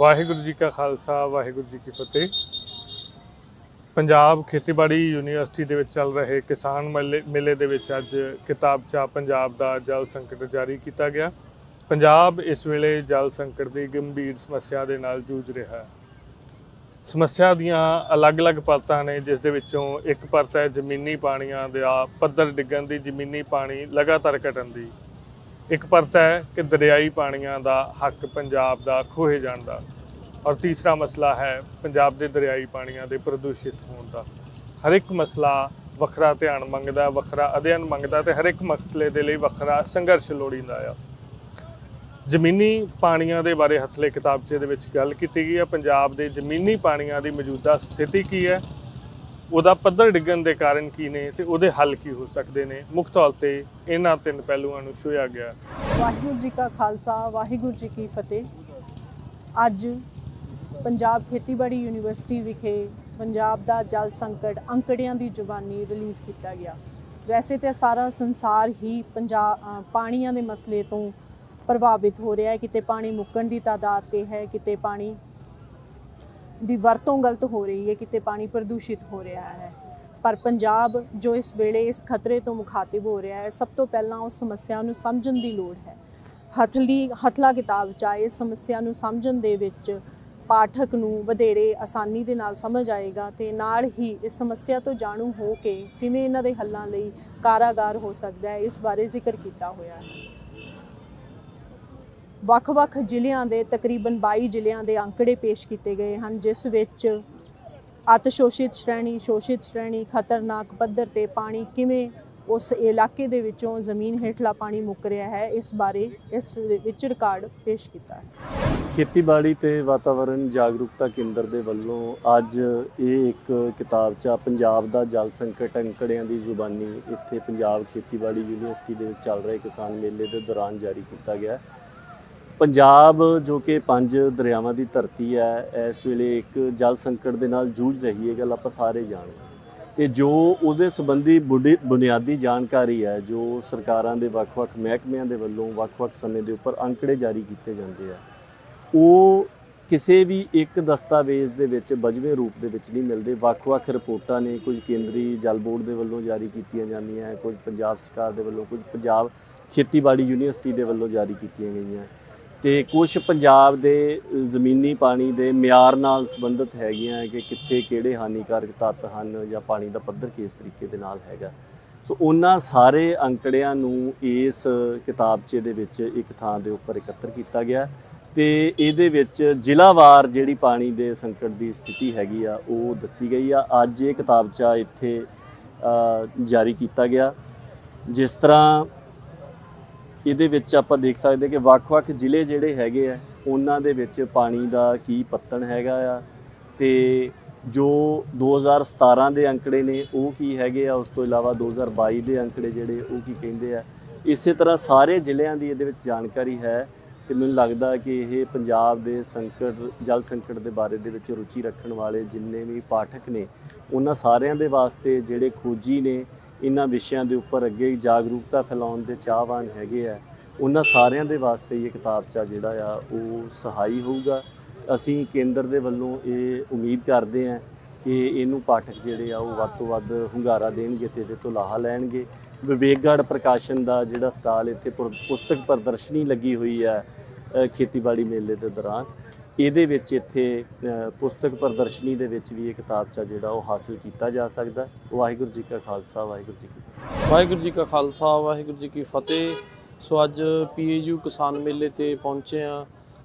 ਵਾਹਿਗੁਰੂ ਜੀ ਕਾ ਖਾਲਸਾ, ਵਾਹਿਗੁਰੂ ਜੀ ਕੀ ਫਤਿਹ। ਪੰਜਾਬ ਖੇਤੀਬਾੜੀ ਯੂਨੀਵਰਸਿਟੀ ਦੇ ਵਿੱਚ ਚੱਲ ਰਹੇ ਕਿਸਾਨ ਮੇਲੇ ਮੇਲੇ ਦੇ ਵਿੱਚ ਅੱਜ ਕਿਤਾਬਚਾ ਪੰਜਾਬ ਦਾ ਜਲ ਸੰਕਟ ਜਾਰੀ ਕੀਤਾ ਗਿਆ। ਪੰਜਾਬ ਇਸ ਵੇਲੇ ਜਲ ਸੰਕਟ ਦੀ ਗੰਭੀਰ ਸਮੱਸਿਆ ਦੇ ਨਾਲ ਜੂਝ ਰਿਹਾ ਹੈ। ਸਮੱਸਿਆ ਦੀਆਂ ਅਲੱਗ-ਅਲੱਗ ਪਰਤਾਂ ਨੇ, ਜਿਸ ਦੇ ਵਿੱਚੋਂ ਇੱਕ ਪਰਤ ਹੈ ਜ਼ਮੀਨੀ ਪਾਣੀਆਂ ਦਾ ਪੱਧਰ ਡਿੱਗਣ ਦੀ, ਜ਼ਮੀਨੀ ਪਾਣੀ ਲਗਾਤਾਰ ਘਟਣ ਦੀ। ਇੱਕ ਪਰਤ ਹੈ ਕਿ ਦਰਿਆਈ ਪਾਣੀਆਂ ਦਾ ਹੱਕ ਪੰਜਾਬ ਦਾ ਖੋਹੇ ਜਾਣ ਦਾ ਔਰ ਤੀਸਰਾ ਮਸਲਾ ਹੈ ਪੰਜਾਬ ਦੇ ਦਰਿਆਈ ਪਾਣੀਆਂ ਦੇ ਪ੍ਰਦੂਸ਼ਿਤ ਹੋਣ ਦਾ। ਹਰ ਇੱਕ ਮਸਲਾ ਵੱਖਰਾ ਧਿਆਨ ਮੰਗਦਾ, ਵੱਖਰਾ ਅਧਿਐਨ ਮੰਗਦਾ ਤੇ ਹਰ ਇੱਕ ਮਸਲੇ ਦੇ ਲਈ ਵੱਖਰਾ ਸੰਘਰਸ਼ ਲੋੜੀਂਦਾ ਆ। ਜ਼ਮੀਨੀ ਪਾਣੀਆਂ ਦੇ ਬਾਰੇ ਹਥਲੇ ਕਿਤਾਬਚੇ ਦੇ ਵਿੱਚ ਗੱਲ ਕੀਤੀ ਗਈ ਹੈ। ਪੰਜਾਬ ਦੇ ਜ਼ਮੀਨੀ ਪਾਣੀਆਂ ਦੀ ਮੌਜੂਦਾ ਸਥਿਤੀ ਕੀ ਹੈ? ਉਹਦਾ ਪੱਧਰ ਡਿੱਗਣ ਦੇ ਕਾਰਨ ਕੀ ਨੇ ਤੇ ਉਹਦੇ ਹੱਲ ਕੀ ਹੋ ਸਕਦੇ ਨੇ? ਮੁੱਖ ਤੌਰ ਤੇ ਇਹਨਾਂ ਤਿੰਨ ਪਹਿਲੂਆਂ ਨੂੰ ਛੋਇਆ ਗਿਆ। ਵਾਹਿਗੁਰੂ ਜੀ ਕਾ ਖਾਲਸਾ, ਵਾਹਿਗੁਰੂ ਜੀ ਕੀ ਫਤਿਹ। ਅੱਜ ਪੰਜਾਬ ਖੇਤੀਬਾੜੀ ਯੂਨੀਵਰਸਿਟੀ ਵਿਖੇ ਪੰਜਾਬ ਦਾ ਜਲ ਸੰਕਟ ਅੰਕੜਿਆਂ ਦੀ ਜ਼ੁਬਾਨੀ ਰਿਲੀਜ਼ ਕੀਤਾ ਗਿਆ। ਵੈਸੇ ਤੇ ਸਾਰਾ ਸੰਸਾਰ ਹੀ ਪੰਜਾਬ ਪਾਣੀਆਂ ਦੇ ਮਸਲੇ ਤੋਂ ਪ੍ਰਭਾਵਿਤ ਹੋ ਰਿਹਾ ਹੈ। ਕਿਤੇ ਪਾਣੀ ਮੁੱਕਣ ਦੀ ਤਾਦਾਦ ਤੇ ਹੈ, ਕਿਤੇ ਪਾਣੀ ਦੀ ਵਰਤੋਂ ਗਲਤ ਹੋ ਰਹੀ ਹੈ, ਕਿਤੇ ਪਾਣੀ ਪ੍ਰਦੂਸ਼ਿਤ ਹੋ ਰਿਹਾ ਹੈ। ਪਰ ਪੰਜਾਬ ਜੋ ਇਸ ਵੇਲੇ ਇਸ ਖਤਰੇ ਤੋਂ ਮੁਖਾਤਿਬ ਹੋ ਰਿਹਾ ਹੈ, ਸਭ ਤੋਂ ਪਹਿਲਾਂ ਉਸ ਸਮੱਸਿਆ ਨੂੰ ਸਮਝਣ ਦੀ ਲੋੜ ਹੈ। ਹਥਲੀ, ਹਥਲਾ ਕਿਤਾਬ ਚਾਹੇ ਇਸ ਸਮੱਸਿਆ ਨੂੰ ਸਮਝਣ ਦੇ ਵਿੱਚ ਪਾਠਕ ਨੂੰ ਵਧੇਰੇ ਆਸਾਨੀ ਦੇ ਨਾਲ ਸਮਝ ਆਏਗਾ ਤੇ ਨਾਲ ਹੀ ਇਸ ਸਮੱਸਿਆ ਤੋਂ ਜਾਣੂ ਹੋ ਕੇ ਕਿਵੇਂ ਇਹਨਾਂ ਦੇ ਹੱਲਾਂ ਲਈ ਕਾਰਾਗਾਰ ਹੋ ਸਕਦਾ ਹੈ, ਇਸ ਬਾਰੇ ਜ਼ਿਕਰ ਕੀਤਾ ਹੋਇਆ ਹੈ। ਵੱਖ-ਵੱਖ ਜ਼ਿਲ੍ਹਿਆਂ ਦੇ, ਤਕਰੀਬਨ 22 ਜ਼ਿਲ੍ਹਿਆਂ ਦੇ ਅੰਕੜੇ ਪੇਸ਼ ਕੀਤੇ ਗਏ ਹਨ, ਜਿਸ ਵਿੱਚ ਅਤ ਸ਼ੋਸ਼ਿਤ ਸ਼੍ਰੇਣੀ ਸ਼ੋਸ਼ਿਤ ਸ਼੍ਰੇਣੀ, ਖਤਰਨਾਕ ਪੱਧਰ ਤੇ ਪਾਣੀ ਕਿਵੇਂ ਉਸ ਇਲਾਕੇ ਦੇ ਵਿੱਚੋਂ ਜ਼ਮੀਨ ਹੇਠਲਾ ਪਾਣੀ ਮੁੱਕ ਰਿਹਾ ਹੈ, ਇਸ ਬਾਰੇ ਇਸ ਵਿੱਚ ਰਿਕਾਰਡ ਪੇਸ਼ ਕੀਤਾ ਹੈ ਖੇਤੀਬਾੜੀ ਤੇ ਵਾਤਾਵਰਣ ਜਾਗਰੂਕਤਾ ਕੇਂਦਰ ਦੇ ਵੱਲੋਂ ਅੱਜ ਇਹ ਇੱਕ ਕਿਤਾਬਚਾ ਪੰਜਾਬ ਦਾ ਜਲ ਸੰਕਟ ਅੰਕੜਿਆਂ ਦੀ ਜ਼ੁਬਾਨੀ ਇੱਥੇ ਪੰਜਾਬ ਖੇਤੀਬਾੜੀ ਯੂਨੀਵਰਸਿਟੀ ਦੇ ਵਿੱਚ ਚੱਲ ਰਹੇ ਕਿਸਾਨ ਮੇਲੇ ਦੇ ਦੌਰਾਨ ਜਾਰੀ ਕੀਤਾ ਗਿਆ ਹੈ। ਪੰਜਾਬ ਜੋ ਕਿ ਪੰਜ ਦਰਿਆਵਾਂ ਦੀ ਧਰਤੀ ਹੈ, ਇਸ ਵੇਲੇ ਇੱਕ ਜਲ ਸੰਕਟ ਦੇ ਨਾਲ ਜੂਝ ਰਹੀ ਹੈ ਗੱਲ ਆਪਾਂ ਸਾਰੇ ਜਾਣਦੇ ਹਾਂ। ਤੇ ਜੋ ਉਹਦੇ ਸੰਬੰਧੀ ਬੁਢੀ- ਬੁਨਿਆਦੀ ਜਾਣਕਾਰੀ ਹੈ, ਜੋ ਸਰਕਾਰਾਂ ਦੇ ਵੱਖ-ਵੱਖ ਮਹਿਕਮਿਆਂ ਦੇ ਵੱਲੋਂ ਵੱਖ-ਵੱਖ ਸਮੇਂ ਦੇ ਉੱਪਰ ਅੰਕੜੇ ਜਾਰੀ ਕੀਤੇ ਜਾਂਦੇ ਆ, ਉਹ ਕਿਸੇ ਵੀ ਇੱਕ ਦਸਤਾਵੇਜ਼ ਦੇ ਵਿੱਚ ਬਜਵੇਂ ਰੂਪ ਦੇ ਵਿੱਚ ਨਹੀਂ ਮਿਲਦੇ ਵੱਖ-ਵੱਖ ਰਿਪੋਰਟਾਂ ਨੇ ਕੁਝ ਕੇਂਦਰੀ ਜਲ ਬੋਰਡ ਦੇ ਵੱਲੋਂ ਜਾਰੀ ਕੀਤੀਆਂ ਜਾਂਦੀਆਂ, ਕੁਝ ਪੰਜਾਬ ਸਰਕਾਰ ਦੇ ਵੱਲੋਂ, ਕੁਝ ਪੰਜਾਬ ਖੇਤੀਬਾੜੀ ਯੂਨੀਵਰਸਿਟੀ ਦੇ ਵੱਲੋਂ ਜਾਰੀ ਕੀਤੀਆਂ ਗਈਆਂ ਤੇ ਕੁਝ ਪੰਜਾਬ ਦੇ ਜ਼ਮੀਨੀ ਪਾਣੀ ਦੇ ਮਿਆਰ ਨਾਲ ਸੰਬੰਧਿਤ ਹੈਗੀਆਂ ਕਿ ਕਿੱਥੇ ਕਿਹੜੇ ਹਾਨੀਕਾਰਕ ਤੱਤ ਹਨ ਜਾਂ ਪਾਣੀ ਦਾ ਪੱਧਰ ਕਿਸ ਤਰੀਕੇ ਦੇ ਨਾਲ ਹੈਗਾ। ਸੋ ਉਹਨਾਂ ਸਾਰੇ ਅੰਕੜਿਆਂ ਨੂੰ ਇਸ ਕਿਤਾਬਚੇ ਦੇ ਵਿੱਚ ਇੱਕ ਥਾਂ ਦੇ ਉੱਪਰ ਇਕੱਤਰ ਕੀਤਾ ਗਿਆ ਤੇ ਇਹਦੇ ਵਿੱਚ ਜ਼ਿਲ੍ਹਾਵਾਰ ਜਿਹੜੀ ਪਾਣੀ ਦੇ ਸੰਕਟ ਦੀ ਸਥਿਤੀ ਹੈਗੀ ਆ, ਉਹ ਦੱਸੀ ਗਈ ਆ। ਅੱਜ ਇਹ ਕਿਤਾਬਚਾ ਇੱਥੇ ਜਾਰੀ ਕੀਤਾ ਗਿਆ। ਜਿਸ ਤਰ੍ਹਾਂ ਇਹਦੇ ਵਿੱਚ ਆਪਾਂ ਦੇਖ ਸਕਦੇ ਕਿ ਵੱਖ-ਵੱਖ ਜ਼ਿਲ੍ਹੇ ਜਿਹੜੇ ਹੈਗੇ ਆ, ਉਹਨਾਂ ਦੇ ਵਿੱਚ ਪਾਣੀ ਦਾ ਕੀ ਪੱਤਣ ਹੈਗਾ ਆ ਤੇ ਜੋ 2017 ਦੇ ਅੰਕੜੇ ਨੇ, ਉਹ ਕੀ ਹੈਗੇ ਆ, ਉਸ ਤੋਂ ਇਲਾਵਾ 2022 ਦੇ ਅੰਕੜੇ ਜਿਹੜੇ, ਉਹ ਕੀ ਕਹਿੰਦੇ ਆ। ਇਸੇ ਤਰ੍ਹਾਂ ਸਾਰੇ ਜ਼ਿਲ੍ਹਿਆਂ ਦੀ ਇਹਦੇ ਵਿੱਚ ਜਾਣਕਾਰੀ ਹੈ ਤੇ ਮੈਨੂੰ ਲੱਗਦਾ ਕਿ ਇਹ ਪੰਜਾਬ ਦੇ ਸੰਕਟ, ਜਲ ਸੰਕਟ ਦੇ ਬਾਰੇ ਦੇ ਵਿੱਚ ਰੁਚੀ ਰੱਖਣ ਵਾਲੇ ਜਿੰਨੇ ਵੀ ਪਾਠਕ ਨੇ, ਉਹਨਾਂ ਸਾਰਿਆਂ ਦੇ ਵਾਸਤੇ ਜਿਹੜੇ ਖੋਜੀ ਨੇ ਇਹਨਾਂ ਵਿਸ਼ਿਆਂ ਦੇ ਉੱਪਰ ਅੱਗੇ ਜਾਗਰੂਕਤਾ ਫੈਲਾਉਣ ਦੇ ਚਾਹਵਾਨ ਹੈਗੇ ਆ। ਉਹਨਾਂ ਸਾਰਿਆਂ ਦੇ ਵਾਸਤੇ ਇਹ ਕਿਤਾਬਚਾ ਜਿਹੜਾ ਆ, ਉਹ ਸਹਾਈ ਹੋਊਗਾ। ਅਸੀਂ ਕੇਂਦਰ ਦੇ ਵੱਲੋਂ ਇਹ ਉਮੀਦ ਕਰਦੇ ਹਾਂ ਕਿ ਇਹਨੂੰ ਪਾਠਕ ਜਿਹੜੇ ਆ, ਉਹ ਵੱਧ ਤੋਂ ਵੱਧ ਹੁੰਗਾਰਾ ਦੇਣਗੇ ਤੇ ਇਹਦੇ ਤੋਂ ਲਾਹਾ ਲੈਣਗੇ। ਵਿਵੇਕਗੜ੍ਹ ਪ੍ਰਕਾਸ਼ਨ ਦਾ ਜਿਹੜਾ ਸਟਾਲ ਇੱਥੇ ਪੁਰ- ਪੁਸਤਕ ਪ੍ਰਦਰਸ਼ਨੀ ਲੱਗੀ ਹੋਈ ਹੈ ਖੇਤੀਬਾੜੀ ਮੇਲੇ ਦੇ ਦੌਰਾਨ। ਇਹਦੇ ਵਿੱਚ ਇੱਥੇ ਪੁਸਤਕ ਪ੍ਰਦਰਸ਼ਨੀ ਦੇ ਵਿੱਚ ਵੀ ਇਹ ਕਿਤਾਬਚਾ ਜਿਹੜਾ ਉਹ ਹਾਸਲ ਕੀਤਾ ਜਾ ਸਕਦਾ। ਵਾਹਿਗੁਰੂ ਜੀ ਕਾ ਖਾਲਸਾ, ਵਾਹਿਗੁਰੂ ਜੀ ਕੀ ਫਤਿਹ। ਵਾਹਿਗੁਰੂ ਜੀ ਕਾ ਖਾਲਸਾ, ਵਾਹਿਗੁਰੂ ਜੀ ਕੀ ਫਤਿਹ। ਸੋ ਅੱਜ ਪੀਏਯੂ ਕਿਸਾਨ ਮੇਲੇ ਤੇ ਪਹੁੰਚੇ ਆ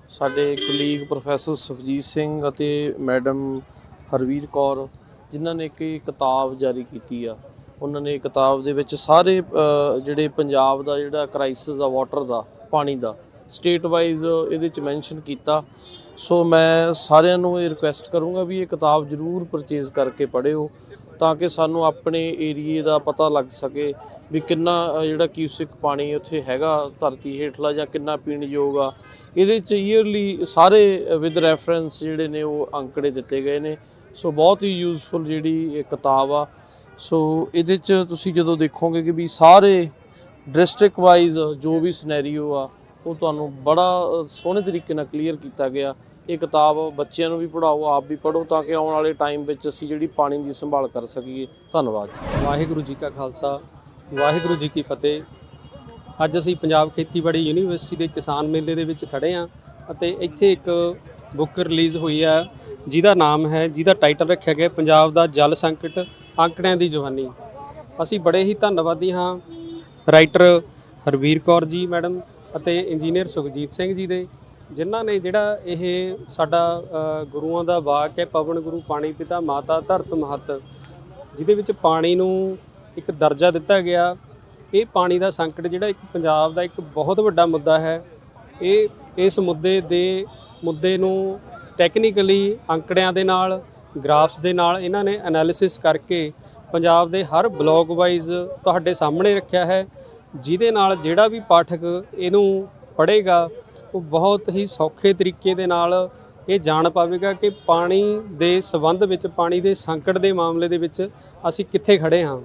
ਸਾਡੇ ਕਲੀਗ ਪ੍ਰੋਫੈਸਰ ਸੁਖਜੀਤ ਸਿੰਘ ਅਤੇ ਮੈਡਮ ਹਰਵੀਰ ਕੌਰ, ਜਿਨ੍ਹਾਂ ਨੇ ਇੱਕ ਕਿਤਾਬ ਜਾਰੀ ਕੀਤੀ ਆ। ਉਹਨਾਂ ਨੇ ਕਿਤਾਬ ਦੇ ਵਿੱਚ ਸਾਰੇ ਜਿਹੜੇ ਪੰਜਾਬ ਦਾ ਜਿਹੜਾ ਕ੍ਰਾਈਸਿਸ ਆ ਵਾਟਰ ਦਾ, ਪਾਣੀ ਦਾ ਸਟੇਟ ਵਾਈਜ਼ ਇਹਦੇ ਚ ਮੈਂਸ਼ਨ ਕੀਤਾ। ਸੋ ਮੈਂ ਸਾਰਿਆਂ ਨੂੰ ਇਹ ਰਿਕੁਐਸਟ ਕਰੂੰਗਾ ਵੀ ਇਹ ਕਿਤਾਬ ਜ਼ਰੂਰ ਪਰਚੇਜ਼ ਕਰਕੇ ਪੜ੍ਹਿਓ, ਤਾਂ ਕਿ ਸਾਨੂੰ ਆਪਣੇ ਏਰੀਏ ਦਾ ਪਤਾ ਲੱਗ ਸਕੇ ਵੀ ਕਿੰਨਾ ਜਿਹੜਾ ਕਿਊਸਿਕ ਪਾਣੀ ਉੱਥੇ ਹੈਗਾ, ਧਰਤੀ ਹੇਠਲਾ ਜਾਂ ਕਿੰਨਾ ਪੀਣ ਯੋਗ ਆ। ਇਹਦੇ ਚ ਈਅਰਲੀ ਸਾਰੇ ਵਿਦ ਰੈਫਰੈਂਸ ਜਿਹੜੇ ਨੇ ਉਹ ਅੰਕੜੇ ਦਿੱਤੇ ਗਏ ਨੇ। ਸੋ ਬਹੁਤ ਹੀ ਯੂਜ਼ਫੁਲ ਜਿਹੜੀ ਇਹ ਕਿਤਾਬ ਆ। ਸੋ ਇਹਦੇ ਚ ਤੁਸੀਂ ਜਦੋਂ ਦੇਖੋਗੇ ਕਿ ਵੀ ਸਾਰੇ ਡਿਸਟ੍ਰਿਕਟ ਵਾਈਜ਼ ਜੋ ਵੀ ਸਿਨੈਰੀਓ ਆ ਉਹ ਤੁਹਾਨੂੰ ਬੜਾ ਸੋਹਣੇ ਤਰੀਕੇ ਨਾਲ ਕਲੀਅਰ ਕੀਤਾ ਗਿਆ। ਇਹ ਕਿਤਾਬ ਬੱਚਿਆਂ ਨੂੰ ਵੀ ਪੜ੍ਹਾਓ, ਆਪ ਵੀ ਪੜ੍ਹੋ ਤਾਂ ਕਿ ਆਉਣ ਵਾਲੇ ਟਾਈਮ ਵਿੱਚ ਅਸੀਂ ਜਿਹੜੀ ਪਾਣੀ ਦੀ ਸੰਭਾਲ ਕਰ ਸਕੀਏ। ਧੰਨਵਾਦ ਵਾਹਿਗੁਰੂ ਜੀ ਕਾ ਖਾਲਸਾ, ਵਾਹਿਗੁਰੂ ਜੀ ਕੀ ਫਤਿਹ। ਅੱਜ ਅਸੀਂ ਪੰਜਾਬ ਖੇਤੀਬਾੜੀ ਯੂਨੀਵਰਸਿਟੀ ਦੇ ਕਿਸਾਨ ਮੇਲੇ ਦੇ ਵਿੱਚ ਖੜੇ ਹਾਂ ਅਤੇ ਇੱਥੇ ਇੱਕ ਬੁੱਕ ਰਿਲੀਜ਼ ਹੋਈ ਹੈ, ਜਿਹਦਾ ਨਾਮ ਹੈ, ਜਿਹਦਾ ਟਾਈਟਲ ਰੱਖਿਆ ਗਿਆ ਪੰਜਾਬ ਦਾ ਜਲ ਸੰਕਟ ਅੰਕੜਿਆਂ ਦੀ ਜਵਾਨੀ। ਅਸੀਂ ਬੜੇ ਹੀ ਧੰਨਵਾਦੀ ਹਾਂ। ਰਾਈਟਰ ਹਰਵੀਰ ਕੌਰ ਜੀ ਮੈਡਮ ਅਤੇ ਇੰਜੀਨੀਅਰ ਸੁਖਜੀਤ ਸਿੰਘ ਜੀ ਦੇ, ਜਿਨ੍ਹਾਂ ਨੇ ਜਿਹੜਾ ਇਹ ਸਾਡਾ ਗੁਰੂਆਂ ਦਾ ਵਾਕ ਹੈ, ਪਵਨ ਗੁਰੂ ਪਾਣੀ ਪਿਤਾ ਮਾਤਾ ਧਰਤ ਮਹਤ, ਜਿਹਦੇ ਵਿੱਚ ਪਾਣੀ ਨੂੰ ਇੱਕ ਦਰਜਾ ਦਿੱਤਾ ਗਿਆ। ਇਹ ਪਾਣੀ ਦਾ ਸੰਕਟ ਜਿਹੜਾ ਇੱਕ ਪੰਜਾਬ ਦਾ ਇੱਕ ਬਹੁਤ ਵੱਡਾ ਮੁੱਦਾ ਹੈ। ਇਹ, ਇਸ ਮੁੱਦੇ ਦੇ, ਮੁੱਦੇ ਨੂੰ ਟੈਕਨੀਕਲੀ ਅੰਕੜਿਆਂ ਦੇ ਨਾਲ ਗ੍ਰਾਫਸ ਦੇ ਨਾਲ ਇਹਨਾਂ ਨੇ ਐਨਾਲਿਸਿਸ ਕਰਕੇ ਪੰਜਾਬ ਦੇ ਹਰ ਬਲਾਕ ਵਾਈਜ਼ ਤੁਹਾਡੇ ਸਾਹਮਣੇ ਰੱਖਿਆ ਹੈ। ਜਿਹਦੇ ਨਾਲ ਜਿਹੜਾ ਵੀ ਪਾਠਕ ਇਹਨੂੰ ਪੜ੍ਹੇਗਾ, ਉਹ ਬਹੁਤ ਹੀ ਸੌਖੇ ਤਰੀਕੇ ਦੇ ਨਾਲ ਇਹ ਜਾਣ ਪਾਵੇਗਾ ਕਿ ਪਾਣੀ ਦੇ ਸਬੰਧ ਵਿੱਚ, ਪਾਣੀ ਦੇ ਸੰਕਟ ਦੇ ਮਾਮਲੇ ਦੇ ਵਿੱਚ ਅਸੀਂ ਕਿੱਥੇ ਖੜੇ ਹਾਂ।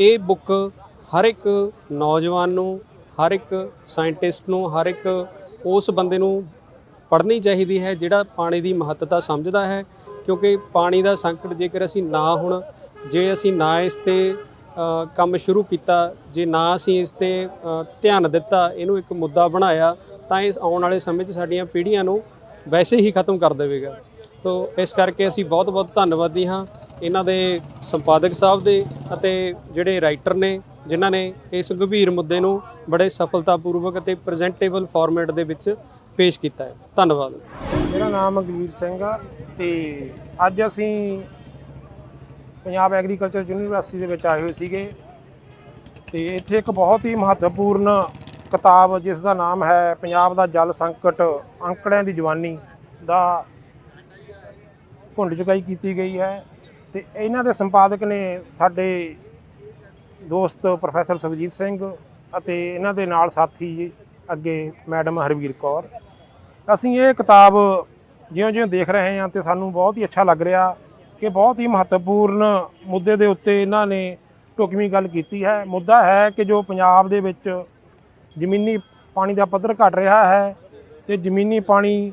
ਇਹ ਬੁੱਕ ਹਰ ਇੱਕ ਨੌਜਵਾਨ ਨੂੰ, ਹਰ ਇੱਕ ਸਾਇੰਟਿਸਟ ਨੂੰ, ਹਰ ਇੱਕ ਉਸ ਬੰਦੇ ਨੂੰ ਪੜ੍ਹਨੀ ਚਾਹੀਦੀ ਹੈ ਜਿਹੜਾ ਪਾਣੀ ਦੀ ਮਹੱਤਤਾ ਸਮਝਦਾ ਹੈ। ਕਿਉਂਕਿ ਪਾਣੀ ਦਾ ਸੰਕਟ ਜੇਕਰ ਅਸੀਂ ਨਾ ਹੁਣ, ਜੇ ਅਸੀਂ ਨਾ ਇਸ ਤੇ ਕੰਮ ਸ਼ੁਰੂ ਕੀਤਾ। ਜੇ ਨਾ ਅਸੀਂ ਇਸ ਤੇ ਧਿਆਨ ਦਿੱਤਾ, ਇਹਨੂੰ ਇੱਕ ਮੁੱਦਾ ਬਣਾਇਆ, ਤਾਂ ਇਸ ਆਉਣ ਵਾਲੇ ਸਮੇਂ 'ਚ ਸਾਡੀਆਂ ਪੀੜ੍ਹੀਆਂ ਨੂੰ ਵੈਸੇ ਹੀ ਖਤਮ ਕਰ ਦੇਵੇਗਾ। ਤੋ, ਇਸ ਕਰਕੇ ਅਸੀਂ ਬਹੁਤ ਬਹੁਤ ਧੰਨਵਾਦੀ ਹਾਂ ਇਹਨਾਂ ਦੇ ਸੰਪਾਦਕ ਸਾਹਿਬ ਦੇ ਅਤੇ ਜਿਹੜੇ ਰਾਈਟਰ ਨੇ, ਜਿਨ੍ਹਾਂ ਨੇ ਇਸ ਗੰਭੀਰ ਮੁੱਦੇ ਨੂੰ ਬੜੇ ਸਫਲਤਾਪੂਰਵਕ ਅਤੇ ਪ੍ਰੈਜ਼ੈਂਟੇਬਲ ਫਾਰਮੈਟ ਦੇ ਵਿੱਚ ਪੇਸ਼ ਕੀਤਾ ਹੈ। ਧੰਨਵਾਦ। ਮੇਰਾ ਨਾਮ ਅਗਵੀਰ ਸਿੰਘ ਆ ਤੇ ਅੱਜ ਅਸੀਂ ਪੰਜਾਬ ਐਗਰੀਕਲਚਰ ਯੂਨੀਵਰਸਿਟੀ ਦੇ ਵਿੱਚ ਆਏ ਹੋਏ ਸੀਗੇ। ਤੇ ਇੱਥੇ ਇੱਕ ਬਹੁਤ ਹੀ ਮਹੱਤਵਪੂਰਨ ਕਿਤਾਬ ਜਿਸ ਦਾ ਨਾਮ ਹੈ ਪੰਜਾਬ ਦਾ ਜਲ ਸੰਕਟ, ਅੰਕੜਿਆਂ ਦੀ ਜਵਾਨੀ ਦਾ ਘੁੰਡ ਚੁਕਾਈ ਕੀਤੀ ਗਈ ਹੈ। ਤੇ ਇਹਨਾਂ ਦੇ ਸੰਪਾਦਕ ਨੇ ਸਾਡੇ ਦੋਸਤ ਪ੍ਰੋਫੈਸਰ ਸੁਖਜੀਤ ਸਿੰਘ ਅਤੇ ਇਹਨਾਂ ਦੇ ਨਾਲ ਸਾਥੀ ਜੀ ਅੱਗੇ ਮੈਡਮ ਹਰਵੀਰ ਕੌਰ। ਅਸੀਂ ਇਹ ਕਿਤਾਬ ਜਿਉਂ-ਜਿਉਂ ਦੇਖ ਰਹੇ ਹਾਂ ਤੇ ਸਾਨੂੰ ਬਹੁਤ ਹੀ ਅੱਛਾ ਲੱਗ ਰਿਹਾ। ਕਿ ਬਹੁਤ ਹੀ ਮਹੱਤਵਪੂਰਨ ਮੁੱਦੇ ਦੇ ਉੱਤੇ ਇਹਨਾਂ ਨੇ ਢੁਕਵੀਂ ਗੱਲ ਕੀਤੀ ਹੈ। ਮੁੱਦਾ ਹੈ ਕਿ ਜੋ ਪੰਜਾਬ ਦੇ ਵਿੱਚ ਜ਼ਮੀਨੀ ਪਾਣੀ ਦਾ ਪੱਧਰ ਘਟ ਰਿਹਾ ਹੈ ਤੇ ਜ਼ਮੀਨੀ ਪਾਣੀ